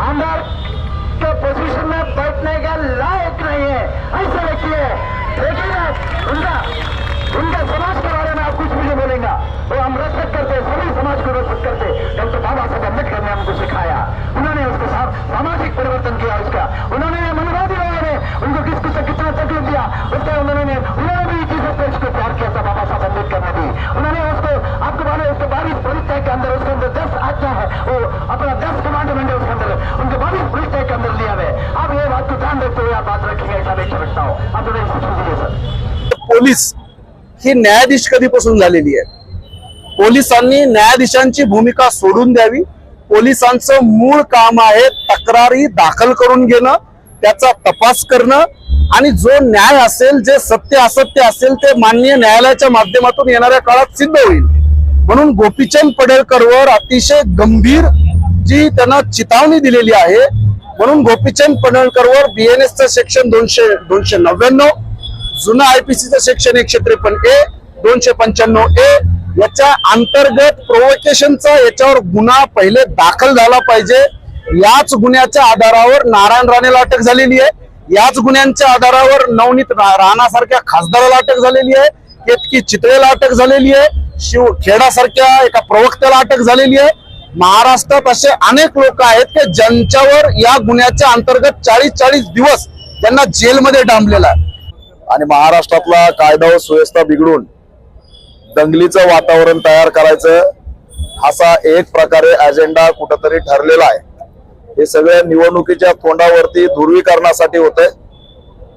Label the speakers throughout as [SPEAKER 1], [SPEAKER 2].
[SPEAKER 1] आमदार के पोजीशन में बैठने का लायक नहीं है। ऐसे व्यक्ति है लेकिन उनका उनका समाज के बारे में आप कुछ मुझे बोलेगा बोलेंगे। वो हम रेस्पेक्ट करते सभी समाज को रेस्पेक्ट करते डॉक्टर बाबा साहब अम्बेडकर ने हमको सिखाया। उन्होंने उसके साथ सामाजिक परिवर्तन किया उसका। उन्होंने मनवादी लोगों ने उनको किस किस कितना तकलीफ दिया? उसका उन्होंने उन्होंने भी जीसस को प्यार किया था बाबा साहब अम्बेडकर ने भी। उन्होंने उसको आपको मालूम है उसके बाईस टैग के अंदर उसके अंदर दस आज्ञा है। वो अपना दस कमांडमेंट है उसके अंदर उनके बाईस टैग के अंदर लिया हुआ है। आप ये बात को ध्यान रखते हुए आप बात रखेंगे ऐसा मैं समझता हूँ। आप थोड़ा इंस्ट्रक्शन दीजिए सर।
[SPEAKER 2] पोलीस ही न्यायाधीश कधीपासून झालेली आहे. पोलिसांनी न्यायाधीशांची भूमिका सोडून द्यावी. पोलिसांचं मूळ काम आहे तक्रारी दाखल करून घेणं त्याचा तपास करणं आणि जो न्याय असेल जे सत्य असत्य असेल ते माननीय न्यायालयाच्या माध्यमातून येणाऱ्या काळात सिद्ध होईल. म्हणून गोपीचंद पडळकरवर अतिशय गंभीर जी त्यांना चितावणी दिलेली आहे म्हणून गोपीचंद पडळकरवर बीएनएसचं सेक्शन दोनशे दोनशे नव्याण्णव जुनं आयपीसीचं सेक्शन एकशे त्रेपन्न ए दोनशे पंच्याण्णव ए याच्या अंतर्गत प्रोवोकेशनचा याच्यावर गुन्हा पहिले दाखल झाला पाहिजे. याच गुन्ह्याच्या आधारावर नारायण राणेला अटक झालेली आहे. याच गुन्ह्यांच्या आधारावर नवनीत राणासारख्या खासदाराला अटक झालेली आहे. केतकी चितळेला अटक झालेली आहे. शिव खेडासारख्या एका प्रवक्त्याला अटक झालेली आहे. महाराष्ट्रात असे अनेक लोक आहेत की ज्यांच्यावर या गुन्ह्याच्या अंतर्गत चाळीस चाळीस दिवस त्यांना जेलमध्ये डांबलेला आहे.
[SPEAKER 3] आणि महाराष्ट्रातला कायदा व सुव्यवस्था बिघडून दंगलीचं वातावरण तयार करायचं असा एक प्रकारे अजेंडा कुठंतरी ठरलेला आहे. हे सगळ्या निवडणुकीच्या तोंडावरती ध्रुवीकरणासाठी होत आहे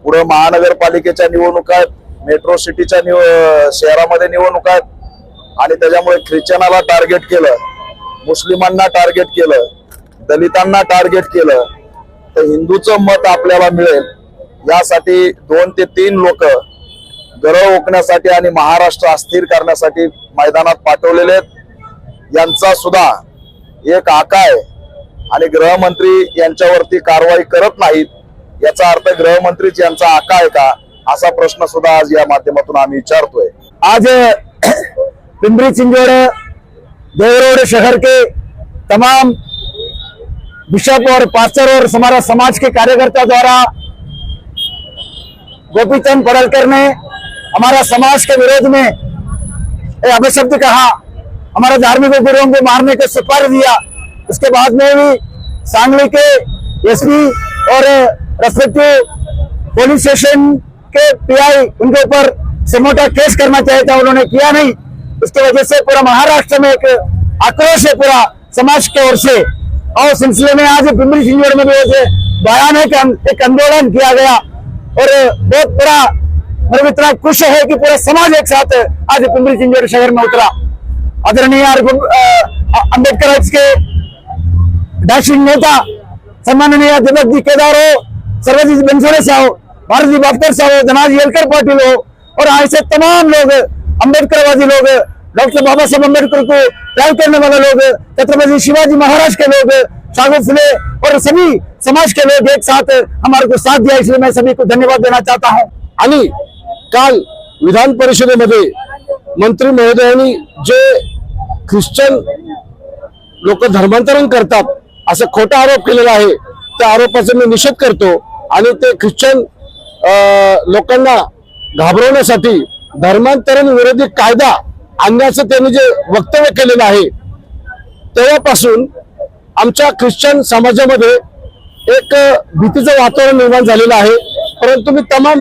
[SPEAKER 3] पुढे महानगरपालिकेच्या निवडणुका आहेत मेट्रो सिटीच्या निव शहरामध्ये निवडणुका आहेत. आणि त्याच्यामुळे ख्रिश्चनाला टार्गेट केलं मुस्लिमांना टार्गेट केलं दलितांना टार्गेट केलं तर हिंदूचं मत आपल्याला मिळेल. यासाठी दोन ते तीन लोक गरळ ओकण्यासाठी आणि महाराष्ट्र अस्थिर करण्यासाठी मैदानात पाठवलेले आहेत. यांचा सुद्धा एक आका आहे. आणि गृहमंत्री यांच्यावरती कारवाई करत नाहीत. याचा अर्थ गृहमंत्रीच यांचा आका आहे का? असा प्रश्न सुद्धा आज या माध्यमातून आम्ही विचारतोय.
[SPEAKER 1] आज पिंपरी चिंचवड़ देवरोड शहर के तमाम बिशप और पास्टर और हमारा समाज के कार्यकर्ता द्वारा गोपीचंद पडलकर ने हमारा समाज के विरोध में अपशब्द कहा, हमारे धार्मिक गुरुओं को मारने का सुपारी दिया। उसके बाद में भी सांगली के एसपी और रेस्पेक्टिव पुलिस स्टेशन के पीआई उनके ऊपर समोटा केस करना चाहिए था, उन्होंने किया नहीं। उसकी वजह से पूरा महाराष्ट्र में एक आक्रोश है पूरा समाज की ओर से। और सिलसिले में आज पिंपरी चिंचवड़ में भी बयान है कि एक आंदोलन किया गया और बहुत बड़ा मतलब इतना खुश है कि पूरा समाज एक साथ आज पिंपरी चिंचवड़ शहर में उतरा। आदरणीय अंबेडकर के डैशिंग नेता सन्माननीय जगत जी केदार हो, सर्वजीत बनसोड़े साहब भारती बापकर साहब हो धनाजी एलकर पाटिल हो, और ऐसे तमाम लोग अम्बेडकरवादी लोग डॉक्टर बाबा साहब अम्बेडकर को प्यार करने वाले लोग छत्रपति शिवाजी महाराज के लोग सागो फुले और सभी समाज के लोग एक साथ हमारे को साथ दिया इसलिए मैं सभी को धन्यवाद देना चाहता हूँ.
[SPEAKER 2] आणि काल विधान परिषदेमध्ये मंत्री महोदयांनी जे ख्रिश्चन लोक धर्मांतरण करतात असं खोटा आरोप केलेला आहे त्या आरोपाचा मी निषेध करतो आणि ते ख्रिश्चन लोकांना घाबरवण्यासाठी धर्मांतरण विरोधी कायदा आणण्याचं त्यांनी जे वक्तव्य केलेलं आहे तेव्हापासून आमच्या ख्रिश्चन समाजामध्ये एक भीतीचं वातावरण निर्माण झालेलं आहे. परंतु मी तमाम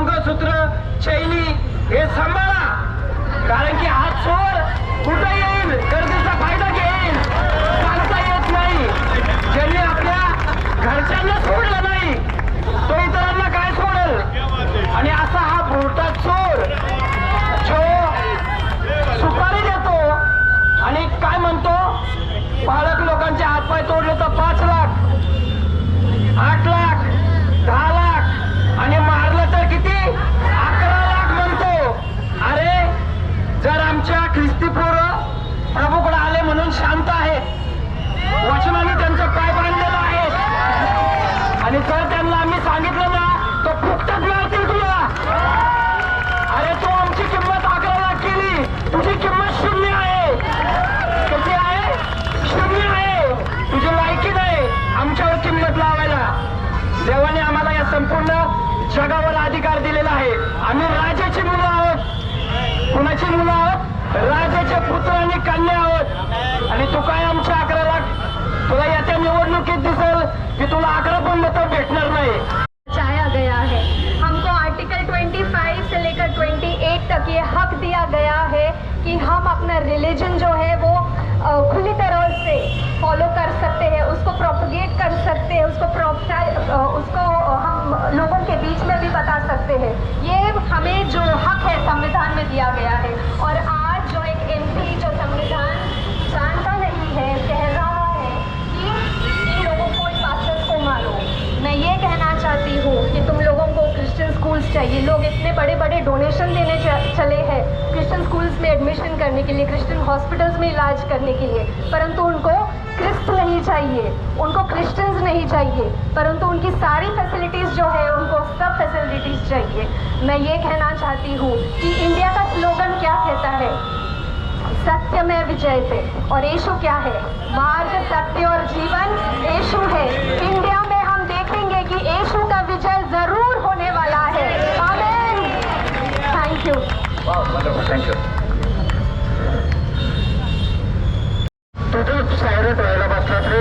[SPEAKER 1] मंगळसूत्र चैनी हे सांभाळा. कारण की हा चोर कुठं येईल? गर्दीचा फायदा घेईल. सांगता येत नाही. ज्यांनी आपल्या घरच्यांना सोडलं नाही तो इतरांना काय सोडेल? आणि असा हा भोरटा चोर जो सुपारी देतो आणि काय म्हणतो?
[SPEAKER 4] पालक लोकांचे हातपाय तोडले तर पाच लाख आठ लाख देवाने आम्हाला या संपूर्ण जगावर अधिकार दिलेला आहे. आम्ही राजाची मुलं आहोत. कुणाची मुलं आहोत? राजाचे पुत्र आणि कन्या आहोत. आणि तू काय आमच्या अकरा लाख तुला येत्या निवडणुकीत दिसेल की तुला अकरा पण मतं
[SPEAKER 5] उसको प्रोपगेट कर सकते हैं, उसको उसको हम लोगों के बीच में भी बता सकते हैं। ये हमें जो हक है, संविधान में दिया गया है। और आज जो एक एमपी जो संविधान जानता नहीं है, कह रहा है कि इन लोगों को पास्टर्स को मारो। मैं ये कहना चाहती हूँ कि तुम लोगों को क्रिश्चियन स्कूल्स चाहिए। लोग इतने बड़े बड़े डोनेशन देने चले हैं क्रिश्चियन स्कूल्स में एडमिशन करने के लिए क्रिश्चियन हॉस्पिटल्स में इलाज करने के लिए। परंतु उनको क्रिस्त नहीं चाहिए, उनको क्रिश्चियंस नहीं चाहिए, परंतु उनकी सारी फैसिलिटीज़ जो है, उनको सब फैसिलिटीज़ चाहिए। मैं ये कहना चाहती हूँ कि इंडिया का स्लोगन क्या कहता है? सत्य में विजय थे और यीशु क्या है? मार्ग, सत्य और जीवन यीशु है। इंडिया में हम देखेंगे कि यीशु का विजय ज़रूर होने वाला है। थैंक यू
[SPEAKER 4] तुझं सायरट व्हायला बसलात रे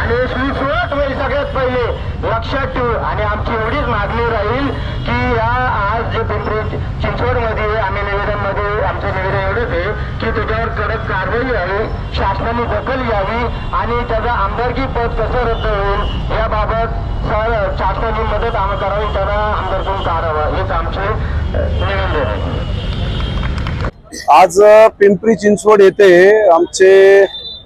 [SPEAKER 4] आणि होईल सगळ्यात पहिले. लक्षात ठेव. आणि आमची एवढीच मागणी राहील की या आज जे पिंपरी चिंचवडमध्ये आम्ही निवेदनमध्ये आमचं निवेदन एवढंच आहे की तुझ्यावर कडक कारवाई व्हावी शासनाने दखल घ्यावी आणि त्याचं आमदारकी पद कसं रद्द होईल याबाबत सर शासनाने मदत आम करावी त्याला आमदारकडून काढावं. हेच आमचे निवेदन आहे.
[SPEAKER 2] आज पिंपरी चिंचवड येथे आमचे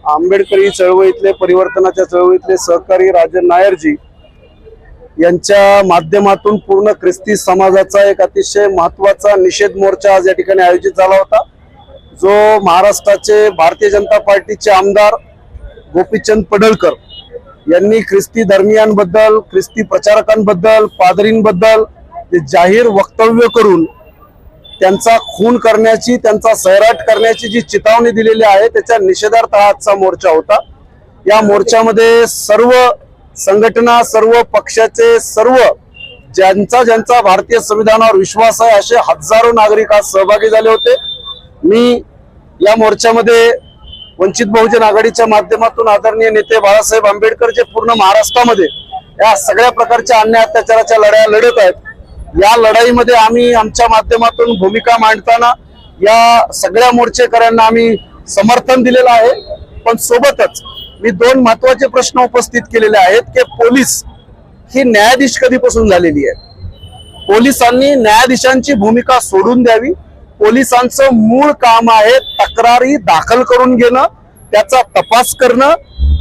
[SPEAKER 2] आंबेडकरी चळवळीतले परिवर्तनाच्या चळवळीतले सहकारी राजन नायरजी यांच्या माध्यमातून पूर्ण ख्रिस्ती समाजाचा एक अतिशय महत्त्वाचा निषेध मोर्चा आज या ठिकाणी आयोजित झाला होता. जो महाराष्ट्राचे भारतीय जनता पार्टीचे आमदार गोपीचंद पडळकर यांनी ख्रिस्ती धर्मियांबद्दल ख्रिस्ती प्रचारकांबद्दल पादरींबद्दल जाहीर वक्तव्य करून त्यांचा खून करण्याची त्यांचा सैराट करण्याची जी चितावणी दिलेली आहे त्याच्या निषेधार्थ आजचा मोर्चा होता. या मोर्चामध्ये सर्व संघटना सर्व पक्षाचे सर्व ज्यांचा ज्यांचा भारतीय संविधानावर विश्वास आहे असे हजारो नागरिक आज सहभागी झाले होते. मी या मोर्चामध्ये वंचित बहुजन आघाडीच्या माध्यमातून आदरणीय नेते बाळासाहेब आंबेडकर जे पूर्ण महाराष्ट्रामध्ये या सगळ्या प्रकारच्या अन्याय अत्याचाराच्या लढाया लढत आहेत या लढाईमध्ये आम्ही आमच्या माध्यमातून भूमिका मांडताना या सगळ्या मोर्चेकऱ्यांना आम्ही समर्थन दिलेलं आहे. पण सोबतच मी दोन महत्त्वाचे प्रश्न उपस्थित केलेले आहेत की पोलीस ही न्यायाधीश कधीपासून झालेली आहे? पोलिसांनी न्यायाधीशांची भूमिका सोडून द्यावी. पोलिसांचं मूळ काम आहे तक्रारी दाखल करून घेणं त्याचा तपास करणं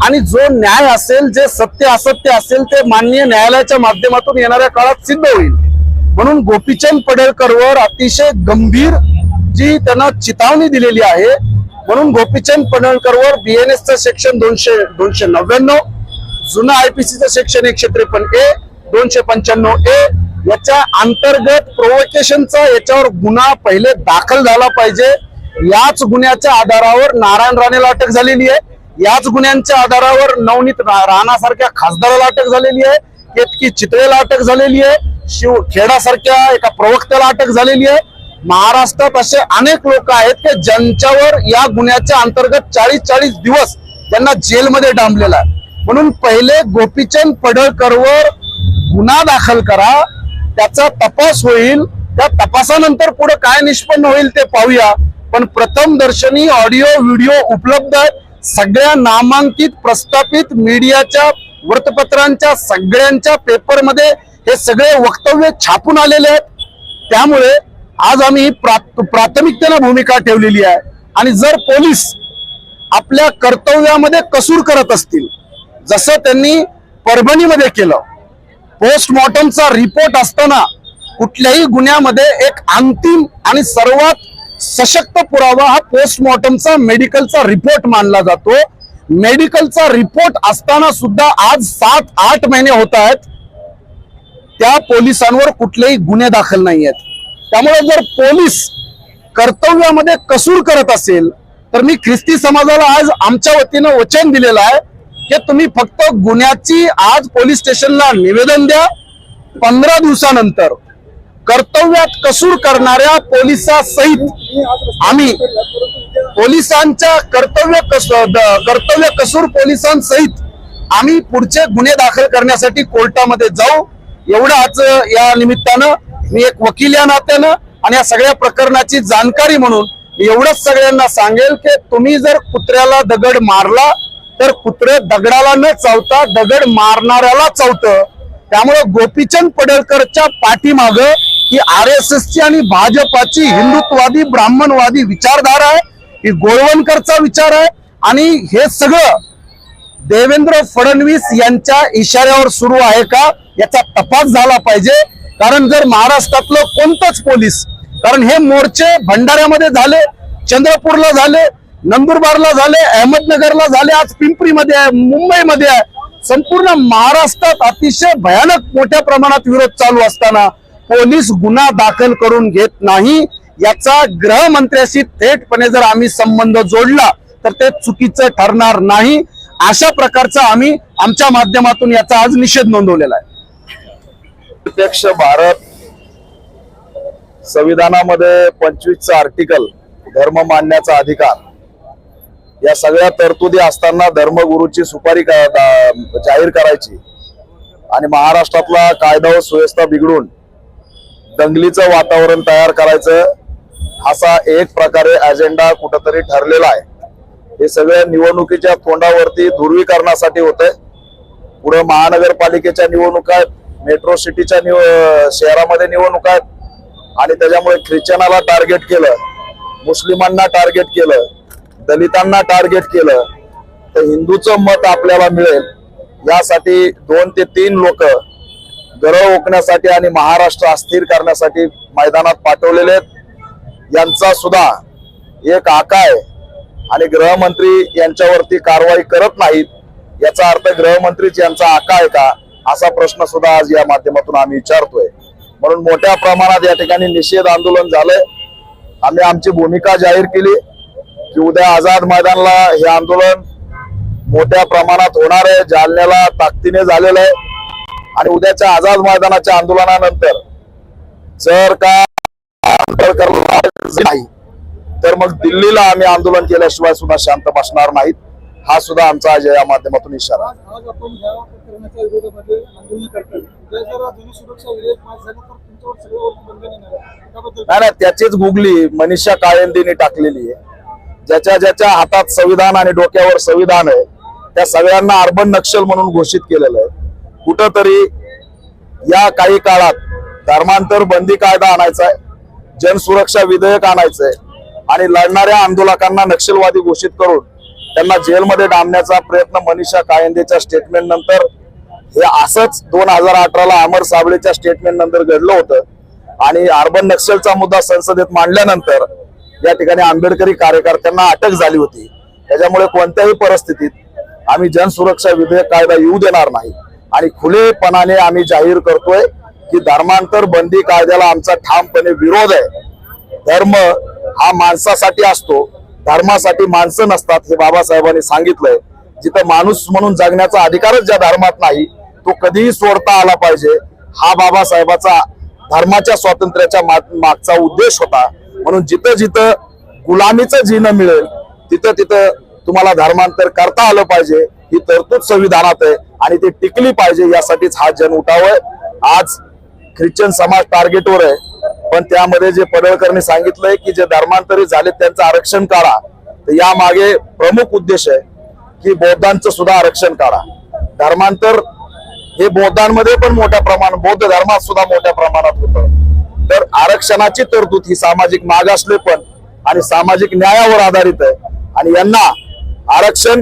[SPEAKER 2] आणि जो न्याय असेल जे सत्य असत्य असेल ते माननीय न्यायालयाच्या माध्यमातून येणाऱ्या काळात सिद्ध होईल. म्हणून गोपीचंद पडळकरवर अतिशय गंभीर जी त्यांना चितावणी दिलेली आहे म्हणून गोपीचंद पडळकरवर बीएनएसचं सेक्शन दोनशे दोनशे नव्याण्णव जुना आयपीसीचं सेक्शन एकशे त्रेपन्न ए दोनशे पंच्याण्णव ए याच्या अंतर्गत प्रोवोकेशनचा याच्यावर गुन्हा पहिले दाखल झाला पाहिजे. याच गुन्ह्याच्या आधारावर नारायण राणेला अटक झालेली आहे. याच गुन्ह्यांच्या आधारावर नवनीत राणासारख्या खासदाराला अटक झालेली आहे. केतकी चितळेला अटक झालेली आहे. शिव खेडासारख्या एका प्रवक्त्याला अटक झालेली आहे. महाराष्ट्रात असे अनेक लोक आहेत की ज्यांच्यावर या गुन्ह्याच्या अंतर्गत चाळीस चाळीस दिवस त्यांना जेलमध्ये डांबलेला आहे. म्हणून पहिले गोपीचंद पडळकरवर गुन्हा दाखल करा त्याचा तपास होईल त्या तपासानंतर पुढे काय निष्पन्न होईल ते पाहूया. पण प्रथम दर्शनी ऑडिओ व्हिडिओ उपलब्ध आहेत सगळ्या नामांकित प्रस्थापित मीडियाच्या वृत्तपत्रांच्या सगळ्यांच्या पेपरमध्ये हे सगळे वक्तव्य छापून आलेले आहेत. त्यामुळे आज आम्ही प्राथमिकतेनं भूमिका ठेवलेली आहे. आणि जर पोलीस आपल्या कर्तव्यामध्ये कसूर करत असतील जसं त्यांनी परभणीमध्ये केलं पोस्टमॉर्टमचा रिपोर्ट असताना कुठल्याही गुन्ह्यामध्ये एक अंतिम आणि सर्वात सशक्त पुरावा हा पोस्टमॉर्टमचा मेडिकलचा रिपोर्ट मानला जातो. मेडिकलचा रिपोर्ट असताना सुद्धा आज सात आठ महिने होत आहेत. त्या पोलिसांवर कुठलेही गुन्हे दाखल नाही आहेत त्यामुळे जर पोलीस कर्तव्यामध्ये कसूर करत असेल तर मी ख्रिस्ती समाजाला आज आमच्या वतीनं वचन दिलेलं आहे की तुम्ही फक्त गुन्ह्याची आज पोलीस स्टेशनला निवेदन द्या. पंधरा दिवसानंतर कर्तव्यात कसूर करणाऱ्या पोलिसासहित आम्ही पोलिसांच्या कर्तव्य कस कर्तव्य कसूर पोलिसांसहित आम्ही पुढचे गुन्हे दाखल करण्यासाठी कोर्टामध्ये जाऊ. एवढाच या निमित्तानं मी एक वकील या नात्यानं आणि या सगळ्या प्रकरणाची जाणकारी म्हणून एवढंच सगळ्यांना सांगेल की तुम्ही जर कुत्र्याला दगड मारला तर कुत्रे दगडाला न चावता दगड मारणाऱ्याला चावतं. त्यामुळे गोपीचंद पडळकरच्या पाठीमाग ही आर एस एसची आणि भाजपाची हिंदुत्ववादी ब्राह्मणवादी विचारधारा आहे ही गोळवणकरचा विचार आहे आणि हे सगळं देवेंद्र फडणवीस यांच्या इशाऱ्यावर सुरू आहे का? याचा तपास झाला पाहिजे. कारण जर महाराष्ट्रातलं कोणतंच पोलीस कारण हे मोर्चे भंडाऱ्यामध्ये झाले चंद्रपूरला झाले नंदुरबारला झाले अहमदनगरला झाले आज पिंपरीमध्ये आहे मुंबईमध्ये आहे. संपूर्ण महाराष्ट्रात अतिशय भयानक मोठ्या प्रमाणात विरोध चालू असताना पोलीस गुन्हा दाखल करून घेत नाही. याचा गृहमंत्र्याशी थेटपणे जर आम्ही संबंध जोडला तर ते चुकीचं ठरणार नाही. अशा प्रकारचा आम्ही आमच्या माध्यमातून याचा आज निषेध नोंदवलेला आहे.
[SPEAKER 3] प्रत्यक्ष भारत संविधानामध्ये पंचवीसचा आर्टिकल धर्म मानण्याचा अधिकार. या सगळ्या तरतुदी असताना धर्मगुरूची सुपारी जाहीर करायची आणि महाराष्ट्रातला कायदा व सुव्यवस्था बिघडून दंगलीचं वातावरण तयार करायचं असा एक प्रकारे अजेंडा कुठंतरी ठरलेला आहे. हे सगळ्या निवडणुकीच्या तोंडावरती ध्रुवीकरणासाठी होतंय. पुढे महानगरपालिकेच्या निवडणुका मेट्रो सिटीच्या निव शहरामध्ये निवडणूक आहेत. आणि त्याच्यामुळे ख्रिश्चनाला टार्गेट केलं. मुस्लिमांना टार्गेट केलं. दलितांना टार्गेट केलं. तर हिंदूचं मत आपल्याला मिळेल. यासाठी दोन ते तीन लोक गरळ ओकण्यासाठी आणि महाराष्ट्र अस्थिर करण्यासाठी मैदानात पाठवलेले आहेत. यांचा सुद्धा एक आका आहे. आणि गृहमंत्री यांच्यावरती कारवाई करत नाहीत. याचा अर्थ गृहमंत्रीच यांचा आका आहे का? असा प्रश्न सुद्धा आज या माध्यमातून आम्ही विचारतोय. म्हणून मोठ्या प्रमाणात या ठिकाणी निषेध आंदोलन झालंय. आम्ही आमची भूमिका जाहीर केली की उद्या आझाद मैदानला हे आंदोलन मोठ्या प्रमाणात होणार आहे. जालन्याला ताकदीने झालेलं आहे. आणि उद्याच्या आझाद मैदानाच्या आंदोलनानंतर जर का नाही तर मग दिल्लीला आम्ही आंदोलन केल्याशिवाय सुद्धा शांत बसणार नाहीत. हा सुद्धा आमचा आज या माध्यमातून इशारा नाही नाही त्याचीच गुगली मनीषा कायंदेने टाकलेली आहे. ज्याच्या ज्याच्या हातात संविधान आणि डोक्यावर संविधान आहे त्या सगळ्यांना अर्बन नक्षल म्हणून घोषित केलेलं आहे. कुठंतरी या काही काळात धर्मांतर बंदी कायदा आणायचा आहे जनसुरक्षा विधेयक आणायचंय आणि लढणाऱ्या आंदोलकांना नक्षलवादी घोषित करून त्यांना जेलमध्ये डांबण्याचा प्रयत्न मनीषा कायंदेच्या स्टेटमेंट नंतर हे असंच दोन हजार अठराला अमर साबळेच्या स्टेटमेंट नंतर घडलं होतं. आणि अर्बन नक्षलचा मुद्दा संसदेत मांडल्यानंतर या ठिकाणी आंबेडकरी कार्यकर्त्यांना अटक झाली होती. त्याच्यामुळे कोणत्याही परिस्थितीत आम्ही जनसुरक्षा विधेयक कायदा येऊ देणार नाही. आणि खुलेपणाने आम्ही जाहीर करतोय की धर्मांतर बंदी कायद्याला आमचा ठामपणे विरोध आहे. धर्म हा माणसासाठी असतो धर्मासाठी माणसं नसतात हे बाबासाहेबांनी सांगितलंय. जिथं माणूस म्हणून जगण्याचा अधिकारच ज्या धर्मात नाही तो कधीही सोडता आला पाहिजे. हा बाबासाहेबाचा धर्माच्या स्वातंत्र्याच्या मागचा उद्देश होता. म्हणून जिथं जिथं गुलामीचं जीन मिळेल तिथं तिथं तुम्हाला धर्मांतर करता आलं पाहिजे. ही तरतूद संविधानात आहे आणि ती टिकली पाहिजे यासाठीच हा जन उठावय आज ख्रिश्चन समाज टार्गेटवर आहे. पण त्यामध्ये जे पडळकरने सांगितलंय की जे धर्मांतरित झाले त्यांचं आरक्षण काढा. तर या मागे प्रमुख उद्देश आहे की बौद्धांचं सुद्धा आरक्षण काढा. धर्मांतर हे बौद्धांमध्ये पण मोठ्या प्रमाणात बौद्ध धर्मात सुद्धा मोठ्या प्रमाणात होतं. तर आरक्षणाची तरतूद ही सामाजिक मागासले पण आणि सामाजिक न्यायावर आधारित आहे. आणि यांना आरक्षण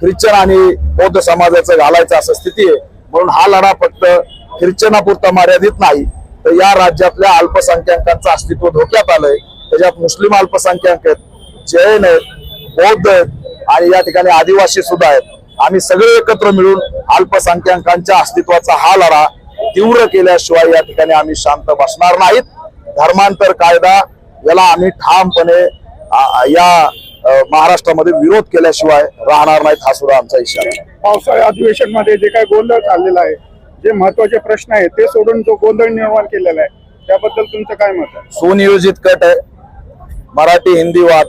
[SPEAKER 3] ख्रिश्चन आणि बौद्ध समाजाचं घालायचं असं स्थिती आहे. म्हणून हा लढा फक्त ख्रिश्चनापुरता मर्यादित नाही तर या राज्यातल्या अल्पसंख्याकांचं अस्तित्व धोक्यात आलंय. त्याच्यात मुस्लिम अल्पसंख्याक आहेत जैन आहेत बौद्ध आहेत आणि या ठिकाणी आदिवासी सुद्धा आहेत. आम्ही सगळे एकत्र मिळून अल्पसंख्याकांच्या अस्तित्वाचा हा लढा तीव्र केल्याशिवाय या ठिकाणी आम्ही शांत बसणार नाहीत. धर्मांतर कायदा याला आम्ही ठामपणे या महाराष्ट्रामध्ये विरोध केल्याशिवाय राहणार नाहीत हा सुद्धा आमचा इशारा पावसाळ्या
[SPEAKER 6] पावसाळी अधिवेशनमध्ये जे काही गोंधळ चाललेला आहे जे महत्त्वाचे प्रश्न आहेत ते सोडून जो गोंधळ निर्माण केलेला आहे. त्याबद्दल तुमचं काय मत आहे?
[SPEAKER 3] सुनियोजित कट आहे. मराठी हिंदी वाद.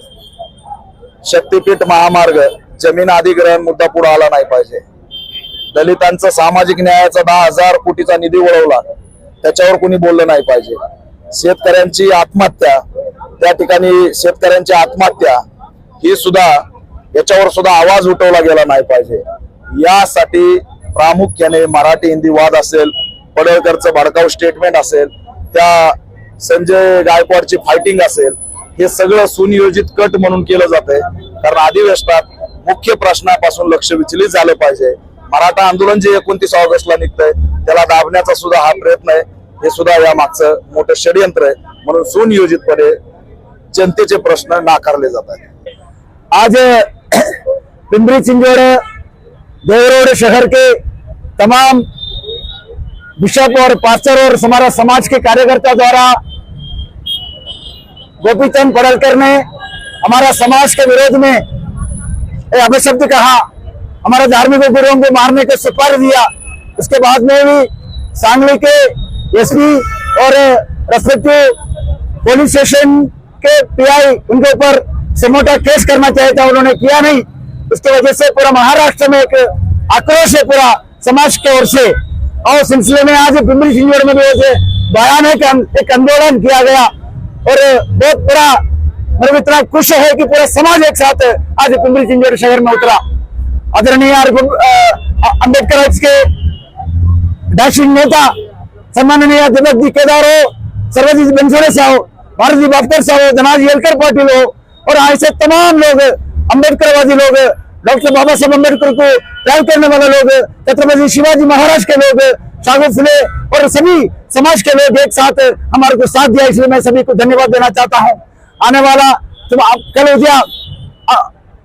[SPEAKER 3] शक्तीपीठ महामार्ग. जमीन अधिग्रहण मुद्दा पुढे आला नाही पाहिजे. दलितांचा सामाजिक न्यायाचा दहा हजार कोटीचा निधी वळवला. त्याच्यावर कोणी बोललं नाही पाहिजे. शेतकऱ्यांची आत्महत्या. त्या ठिकाणी शेतकऱ्यांची आत्महत्या. ही सुद्धा याच्यावर सुद्धा आवाज उठवला गेला नाही पाहिजे. यासाठी प्रामुख्याने मराठी हिंदी वाद असेल पडळकरचं भडकाऊ स्टेटमेंट असेल त्या संजय गायकवाडची फायटिंग असेल हे सगळं सुनियोजित कट म्हणून केलं जातंय. कारण अधिवेशनात मुख्य प्रश्नापासून लक्ष विचलित झालं पाहिजे. मराठा आंदोलन जे एकोणतीस ऑगस्टला निघतंय त्याला दाबण्याचा सुद्धा हा प्रयत्न आहे. हे सुद्धा या मागचं मोठं षडयंत्र आहे. म्हणून सुनियोजितपणे जनतेचे प्रश्न नाकारले जात आहेत.
[SPEAKER 1] आज पिंपरी चिंचवड़ देवरोड शहर के तमाम बिशप और पास्टर और हमारा समाज के कार्यकर्ता द्वारा गोपीचंद पडलकर ने हमारा समाज के विरोध में अपशब्द कहा, हमारा धार्मिक गुरुओं को मारने का सुपारी दिया। उसके बाद में भी सांगली के एसपी और रेस्पेक्टिव पुलिस स्टेशन के पीआई उनके ऊपर समोटा केस करना चाहिए था, उन्होंने किया नहीं। उसकी वजह से पूरा महाराष्ट्र में एक आक्रोश है पूरा। समाज की ओर से और सिलसिले में आज पिंपरी चिंचवड़ में भी एक बयान है कि एक आंदोलन किया गया और बहुत बड़ा मतलब इतना खुश है कि पूरा समाज एक साथ आज पिंपरी चिंचवड़ शहर में उतरा। आदरणीय अंबेडकर के डॅशिंग नेता सम्माननीय सन्माननीय दिलीपजी केदार हो, सर्वजीत बनसोडे साहब भारती बापकर साहब धनाजी येलकर पाटिल हो और ऐसे तमाम लोग अम्बेडकरवादी लोग डॉक्टर बाबा साहब अंबेडकर को प्यार करने वाले लोग, छत्रपति शिवाजी महाराज के लोग सागु फुले और सभी समाज के लोग एक साथ हमारे को साथ दिया। इसलिए मैं सभी को धन्यवाद देना चाहता हूँ। आने वाला तुम कल गया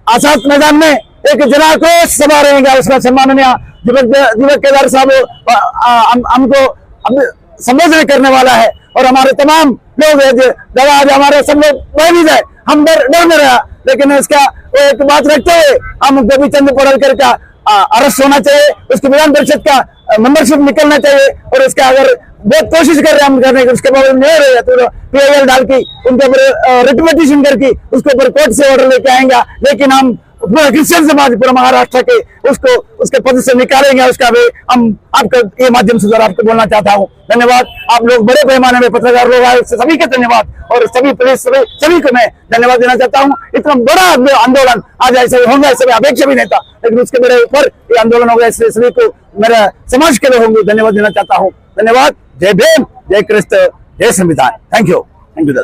[SPEAKER 1] आज़ाद मैदान में एक जनाक्रोश सभा रहेगा। उसका सम्माननीय दीपक दीपक केदार साहब हमको संबोधन करने वाला है। और हमारे तमाम लोग हैं दादा आज हमारे सब लोग भयभीत है हम डर डर में रहा। लेकिन इसका एक बात रखते हुए हम गोपीचंद पड़लकर का अरेस्ट होना चाहिए, उसके विधान परिषद का मेंबरशिप निकलना चाहिए और उसका अगर बहुत कोशिश कर रहे हैं हम करने की, उसके बावजूद नहीं रही तो पीआईएल डाल की, उनके ऊपर रिटमेटिशन करके उसके ऊपर कोर्ट से ऑर्डर लेके आएँगे। लेकिन हम क्रिश्चियन समाज पूरा महाराष्ट्र के उसको, उसके पद से निकालेंगे, उसका भी हम आपका ये माध्यम से जरा आपको बोलना चाहता हूँ। धन्यवाद। आप लोग बड़े पैमाने में पत्रकार लोग आए, उससे सभी के धन्यवाद। और सभी पुलिस सभी सभी को मैं धन्यवाद देना चाहता हूँ। इतना बड़ा आंदोलन, आज ऐसे होंगे ऐसे मैं अपेक्षा भी नहीं था, लेकिन उसके मेरे ऊपर ये आंदोलन होगा, इसलिए सभी को मेरा समाज के लोगों को धन्यवाद देना चाहता हूँ। धन्यवाद। जय भीम, जय कृष्ण जय संविधान। Thank you thank you